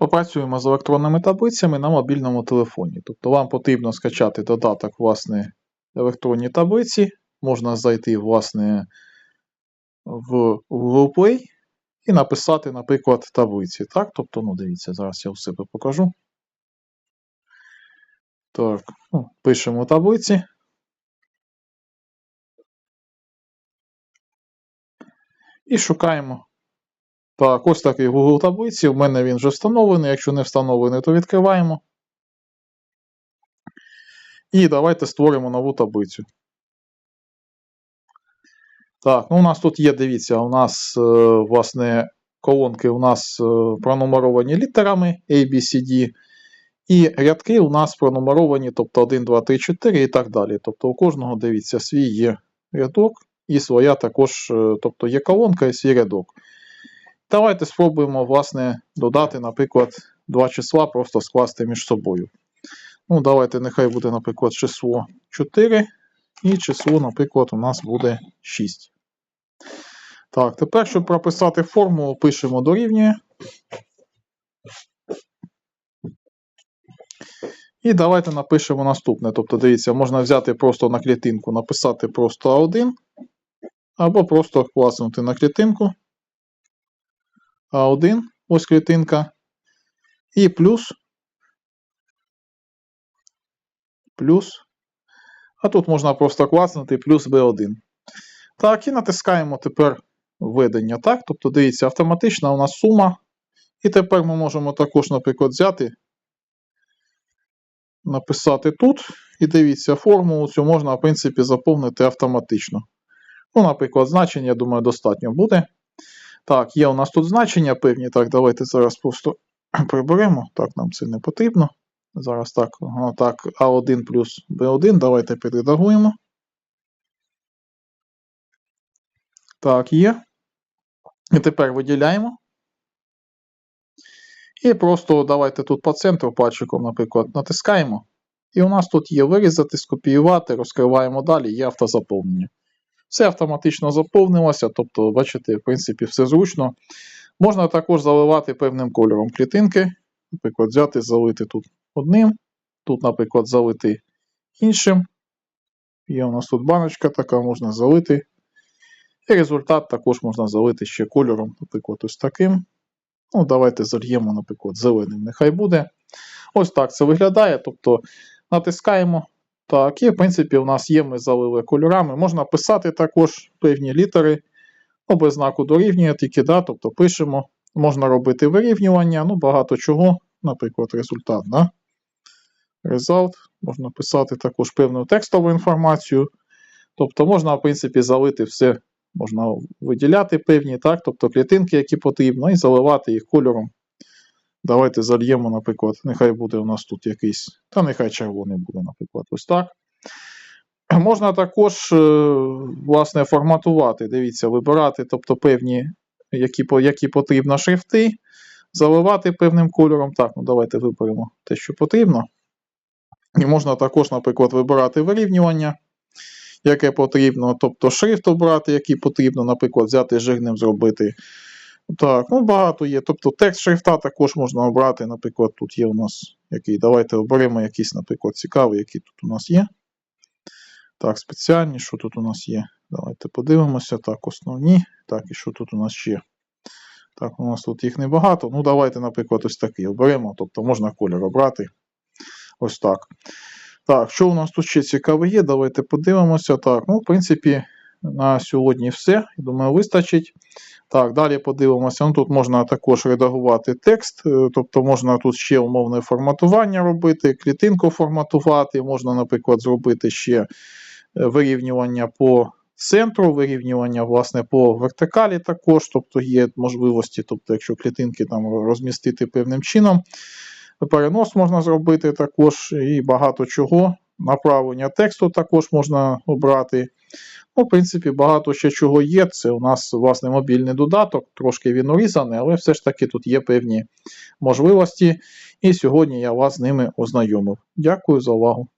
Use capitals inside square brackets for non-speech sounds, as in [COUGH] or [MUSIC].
Попрацюємо з електронними таблицями на мобільному телефоні. Тобто вам потрібно скачати додаток власне електронні таблиці. Можна зайти власне в Google Play і написати, наприклад, таблиці. Так, тобто, ну, дивіться, зараз я у себе покажу. Так, ну, пишемо таблиці. І шукаємо. Так, ось такий Google таблиці. У мене він вже встановлений. Якщо не встановлений, то відкриваємо. І давайте створимо нову таблицю. Так, ну у нас тут є, дивіться, у нас, е, власне, колонки у нас е, пронумеровані літерами A, B, C, D. І рядки у нас пронумеровані, тобто 1, 2, 3, 4 і так далі. Тобто у кожного, дивіться, свій є рядок і своя також, е, тобто є колонка і свій рядок. Давайте спробуємо, власне, додати, наприклад, два числа, просто скласти між собою. Ну, давайте, нехай буде, наприклад, число 4, і число, наприклад, у нас буде 6. Так, тепер, щоб прописати формулу, пишемо дорівнює. І давайте напишемо наступне. Тобто, дивіться, можна взяти просто на клітинку, написати просто А1, або просто класнути на клітинку. А1, ось клітинка. І плюс. Плюс. А тут можна просто класнути плюс B1. Так, і натискаємо тепер введення. Так, тобто, дивіться, автоматична у нас сума. І тепер ми можемо також, наприклад, взяти, написати тут. І дивіться, формулу цю можна, в принципі, заповнити автоматично. Ну, наприклад, значення, я думаю, достатньо буде. Так, є у нас тут значення певні. Так, давайте зараз просто [CLEARS THROAT] приберемо. Так, нам це не потрібно. Зараз так, ага, так, А1 плюс Б1. Давайте підредагуємо. Так, є. І тепер виділяємо. І просто давайте тут по центру пальчиком, наприклад, натискаємо. І у нас тут є вирізати, скопіювати, розкриваємо далі, є автозаповнення. Все автоматично заповнилося, тобто, бачите, в принципі, все зручно. Можна також заливати певним кольором клітинки. Наприклад, взяти, залити тут одним, тут, наприклад, залити іншим. Є у нас тут баночка така, можна залити. І результат також можна залити ще кольором, наприклад, ось таким. Ну, Давайте зальємо, наприклад, зеленим. Нехай буде. Ось так це виглядає. Тобто натискаємо. Так, і в принципі, у нас є, ми залили кольорами. Можна писати також певні літери, ну, без знаку дорівнює, тільки, да, тобто пишемо. Можна робити вирівнювання, ну, багато чого, наприклад, результат. Да? Result. Можна писати також певну текстову інформацію. Тобто можна, в принципі, залити все, можна виділяти певні, так, тобто клітинки, які потрібно, і заливати їх кольором. Давайте зальємо, наприклад, нехай буде у нас тут якийсь, та нехай червоний буде, наприклад, ось так. Можна також, е, власне, форматувати. Дивіться, вибирати, тобто певні, які які потрібно шрифти, заливати певним кольором. Так, ну давайте виберемо те, що потрібно. І можна також, наприклад, вибирати вирівнювання, яке потрібно, тобто шрифт обрати, який потрібно, наприклад, взяти жирним зробити. Так, ну багато є. Тобто текст шрифта також можна обрати. Наприклад, тут є у нас який. Давайте оберемо якийсь, наприклад, цікавий, який тут у нас є. Так, спеціальні, що тут у нас є? Давайте подивимося. Так, основні. Так, і що тут у нас ще? Так, у нас тут їх небагато. Ну, давайте, наприклад, ось такий оберемо. Тобто можна колір обрати. Ось так. Так, що у нас тут ще цікаве є? Давайте подивимося. Так, ну, в принципі, на сьогодні все. Думаю, вистачить. Так, далі подивимося. Ну, Тут можна також редагувати текст, е, тобто можна тут ще умовне форматування робити, клітинку форматувати, можна, наприклад, зробити ще е, вирівнювання по центру, вирівнювання власне, по вертикалі також, тобто є можливості, тобто, якщо клітинки там розмістити певним чином. Перенос можна зробити також і багато чого. Направлення тексту також можна обрати. Ну, В принципі, багато ще чого є. Це у нас власне мобільний додаток, трошки він урізаний, але все ж таки тут є певні можливості. І сьогодні я вас з ними ознайомив. Дякую за увагу.